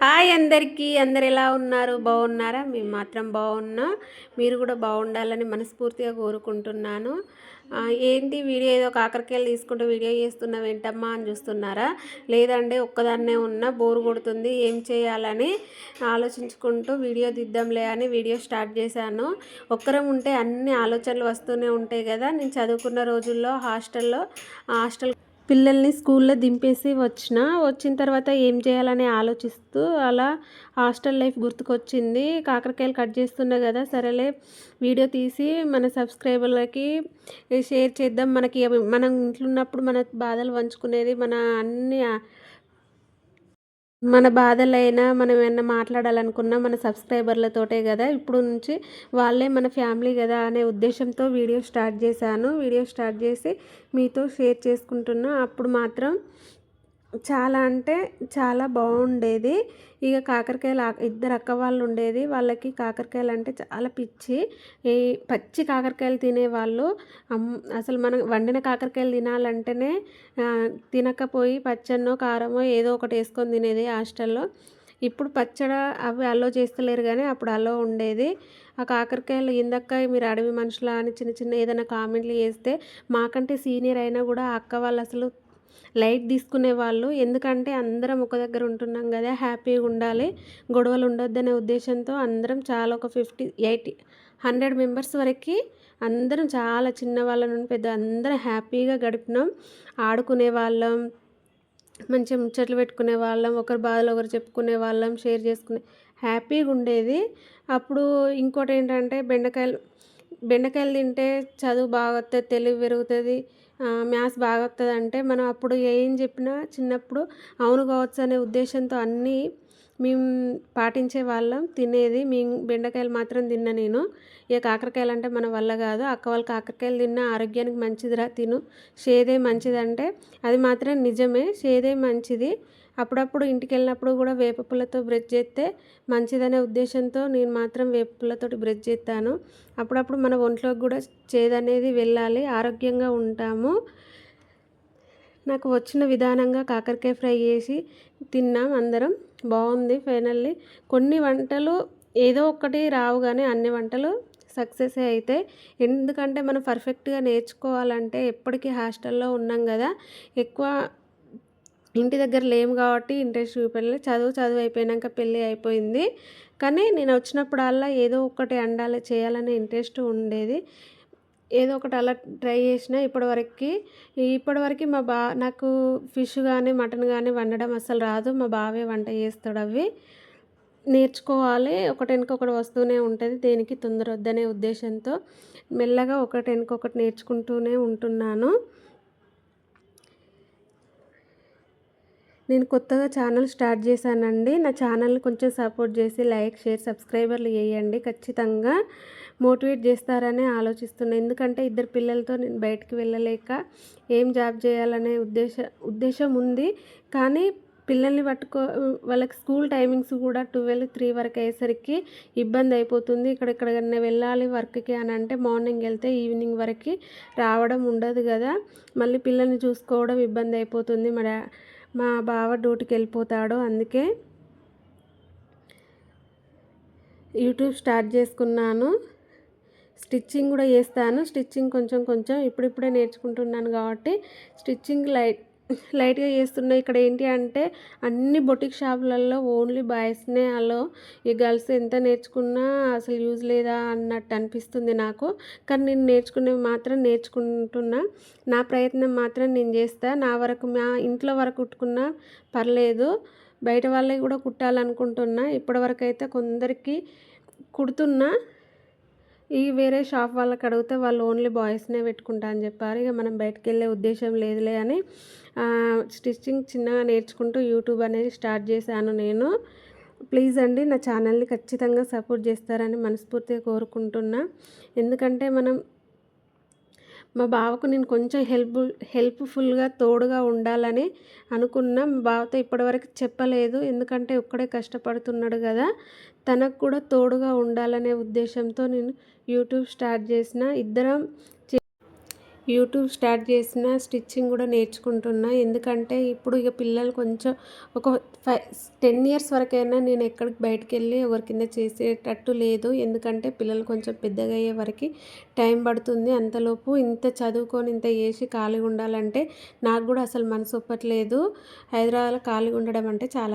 Hi అందరికీ అందరు ఎలా ఉన్నారు? బాగున్నారా? మేము మాత్రం బాగున్నాం. మీరు కూడా బాగుండాలని మనస్ఫూర్తిగా కోరుకుంటున్నాను. ఏంటి వీడియో? ఏదో కాకరకాయలు తీసుకుంటూ వీడియో చేస్తున్నా ఏంటమ్మా అని చూస్తున్నారా? లేదంటే ఒక్కదాన్నే ఉన్నా బోరు కొడుతుంది. ఏం చేయాలని ఆలోచించుకుంటూ వీడియో దిద్దాంలే అని వీడియో స్టార్ట్ చేశాను. ఒక్కరం ఉంటే అన్ని ఆలోచనలు వస్తూనే ఉంటాయి కదా. నేను చదువుకున్న రోజుల్లో హాస్టల్లో హాస్టల్ పిల్లల్ని స్కూల్లో దింపేసి వచ్చిన వచ్చిన తర్వాత ఏం చేయాలని ఆలోచిస్తూ అలా హాస్టల్ లైఫ్ గుర్తుకొచ్చింది. కాకరకాయలు కట్ చేస్తున్నా కదా సరేలే. వీడియో తీసి మన సబ్స్క్రైబర్లకి షేర్ చేద్దాం. మనకి మనం ఇంట్లో ఉన్నప్పుడు మన బాధలు పంచుకునేది మన అన్ని మన బాధలైనా మనం ఏమైనా మాట్లాడాలనుకున్నా మన సబ్స్క్రైబర్లతోటే కదా. ఇప్పుడు నుంచి వాళ్ళే మన ఫ్యామిలీ కదా అనే ఉద్దేశంతో వీడియో స్టార్ట్ చేశాను. వీడియో స్టార్ట్ చేసి మీతో షేర్ చేసుకుంటున్నా. అప్పుడు మాత్రం చాలా అంటే చాలా బాగుండేది. ఇక కాకరకాయలు ఇద్దరు అక్క వాళ్ళు ఉండేది. వాళ్ళకి కాకరకాయలు అంటే చాలా పిచ్చి. ఈ పచ్చి కాకరకాయలు తినేవాళ్ళు. అసలు మనం వండిన కాకరకాయలు తినాలంటేనే తినకపోయి పచ్చన్నో కారమో ఏదో ఒకటి వేసుకొని తినేది హాస్టల్లో. ఇప్పుడు పచ్చడ అవి అలో చేస్తలేరు కానీ అప్పుడు అలో ఉండేది. ఆ కాకరకాయలు ఇందక్క మీరు అడవి మనుషులు అని చిన్న చిన్న ఏదైనా కామెంట్లు చేస్తే మాకంటే సీనియర్ అయినా కూడా అక్క వాళ్ళు అసలు లైట్ తీసుకునే వాళ్ళు. ఎందుకంటే అందరం ఒక దగ్గర ఉంటున్నాం కదా హ్యాపీగా ఉండాలి. గొడవలు ఉండొద్దనే ఉద్దేశంతో అందరం చాలా ఒక ఫిఫ్టీ ఎయిటీ హండ్రెడ్ మెంబర్స్ వరకు అందరం చాలా చిన్న వాళ్ళ నుండి పెద్ద అందరం హ్యాపీగా గడిపినాం. ఆడుకునే వాళ్ళం మంచిగా ముచ్చట్లు పెట్టుకునే వాళ్ళం ఒకరి బాధలు ఒకరు చెప్పుకునే వాళ్ళం షేర్ చేసుకునే హ్యాపీగా ఉండేది. అప్పుడు ఇంకోటి ఏంటంటే బెండకాయలు బెండకాయలు తింటే చదువు బాగా వస్తుంది తెలివి పెరుగుతుంది. మ్యాథ్స్ బాగా వస్తుంది అంటే మనం అప్పుడు ఏం చెప్పినా చిన్నప్పుడు అవును కావచ్చు అనే ఉద్దేశంతో అన్నీ మేము పాటించే వాళ్ళం తినేది మేము బెండకాయలు మాత్రం తిన్నా నేను. ఇక కాకరకాయలు అంటే మన వల్ల కాదు. అక్క వాళ్ళు కాకరకాయలు తిన్నా ఆరోగ్యానికి మంచిదిరా తిను. షేదే మంచిదంటే అది మాత్రం నిజమే. షేదే మంచిది. అప్పుడప్పుడు ఇంటికి వెళ్ళినప్పుడు కూడా వేప పుల్లతో బ్రష్ చేస్తే మంచిదనే ఉద్దేశంతో నేను మాత్రం వేప పుల్లతోటి బ్రష్ చేస్తాను అప్పుడప్పుడు మన ఒంట్లోకి కూడా చేదనేది వెళ్ళాలి. ఆరోగ్యంగా ఉంటాము. నాకు వచ్చిన విధానంగా కాకరకాయ ఫ్రై చేసి తిన్నాం అందరం. బాగుంది ఫైనల్లీ. కొన్ని వంటలు ఏదో ఒకటి రావు కానీ అన్ని వంటలు సక్సెస్ అయితే. ఎందుకంటే మనం పర్ఫెక్ట్గా నేర్చుకోవాలంటే ఎప్పటికీ హాస్టల్లో ఉన్నాం కదా. ఎక్కువ ఇంటి దగ్గర లేము కాబట్టి ఇంట్రెస్ట్ చూపెళ్ళి చదువు చదువు అయిపోయాక పెళ్ళి అయిపోయింది. కానీ నేను వచ్చినప్పుడల్లా ఏదో ఒకటి అండాలి చేయాలనే ఇంట్రెస్ట్ ఉండేది. ఏదో ఒకటి అలా ట్రై చేసిన ఇప్పటివరకు ఇప్పటివరకు మా బా నాకు ఫిష్ కానీ మటన్ కానీ వండడం అసలు రాదు. మా బావే వంట చేస్తాడు అవి. నేర్చుకోవాలి. ఒకటి వెనుకొకటి వస్తూనే ఉంటుంది. దేనికి తొందర వద్దనే ఉద్దేశంతో మెల్లగా ఒకటి వెనుకొకటి నేర్చుకుంటూనే ఉంటున్నాను. నేను కొత్తగా ఛానల్ స్టార్ట్ చేశానండి. నా ఛానల్ని కొంచెం సపోర్ట్ చేసి లైక్ షేర్ సబ్స్క్రైబర్లు వేయండి ఖచ్చితంగా మోటివేట్ చేస్తారని ఆలోచిస్తున్నాను ఎందుకంటే ఇద్దరు పిల్లలతో నేను బయటికి వెళ్ళలేక ఏం జాబ్ చేయాలనే ఉద్దేశ ఉద్దేశం ఉంది. కానీ పిల్లల్ని పట్టుకో వాళ్ళకి స్కూల్ టైమింగ్స్ కూడా ట్వెల్వ్ త్రీ వరకు అయ్యేసరికి ఇబ్బంది అయిపోతుంది. ఇక్కడ ఎక్కడికైనా వెళ్ళాలి వర్క్కి అని అంటే మార్నింగ్ వెళ్తే ఈవినింగ్ వరకు రావడం ఉండదు కదా. మళ్ళీ పిల్లల్ని చూసుకోవడం ఇబ్బంది అయిపోతుంది. మా డా మా బావ డ్యూటీకి వెళ్ళిపోతాడు అందుకే యూట్యూబ్ స్టార్ట్ చేసుకున్నాను. స్టిచ్చింగ్ కూడా చేస్తాను. స్టిచ్చింగ్ కొంచెం కొంచెం ఇప్పుడిప్పుడే నేర్చుకుంటున్నాను కాబట్టి స్టిచ్చింగ్ లైట్ లైట్గా చేస్తున్నాయి. ఇక్కడ ఏంటి అంటే అన్ని బొటిక్ షాపులలో ఓన్లీ బాయ్స్నే అలో. ఈ గర్ల్స్ ఎంత నేర్చుకున్నా అసలు యూజ్ లేదా అన్నట్టు అనిపిస్తుంది నాకు. కానీ నేను నేర్చుకునేవి మాత్రం నేర్చుకుంటున్నా. నా ప్రయత్నం మాత్రం నేను చేస్తా. నా వరకు మా ఇంట్లో వరకు కుట్టుకున్నా పర్లేదు. బయట వాళ్ళకి కూడా కుట్టాలనుకుంటున్నా. ఇప్పటివరకు అయితే కొందరికి కుడుతున్నా. ఈ వేరే షాప్ వాళ్ళకి అడిగితే వాళ్ళు ఓన్లీ బాయ్స్నే పెట్టుకుంటా అని చెప్పారు. ఇక మనం బయటకు వెళ్ళే ఉద్దేశం లేదులే అని స్టిచ్చింగ్ చిన్నగా నేర్చుకుంటూ యూట్యూబ్ అనేది స్టార్ట్ చేశాను నేను. ప్లీజ్ అండి నా ఛానల్ని ఖచ్చితంగా సపోర్ట్ చేస్తారని మనస్ఫూర్తిగా కోరుకుంటున్నా. ఎందుకంటే మనం మా బావకు నేను కొంచెం హెల్ప్ హెల్ప్ఫుల్గా తోడుగా ఉండాలని అనుకున్నా. మా బావతో ఇప్పటివరకు చెప్పలేదు. ఎందుకంటే ఒక్కడే కష్టపడుతున్నాడు కదా. తనకు కూడా తోడుగా ఉండాలనే ఉద్దేశంతో నేను యూట్యూబ్ స్టార్ట్ చేసిన. ఇద్దరం యూట్యూబ్ స్టార్ట్ చేసిన స్టిచ్చింగ్ కూడా నేర్చుకుంటున్నా. ఎందుకంటే ఇప్పుడు ఇక పిల్లలు కొంచెం ఒక ఫైవ్ టెన్ ఇయర్స్ వరకైనా నేను ఎక్కడికి బయటకు వెళ్ళి ఎవరి కింద చేసేటట్టు లేదు. ఎందుకంటే పిల్లలు కొంచెం పెద్దగా అయ్యే వరకు టైం పడుతుంది. అంతలోపు ఇంత చదువుకొని ఇంత చేసి ఖాళీగా ఉండాలంటే నాకు కూడా అసలు మనసు ఒప్పట్లేదు. హైదరాబాద్లో ఖాళీగా ఉండడం అంటే చాలా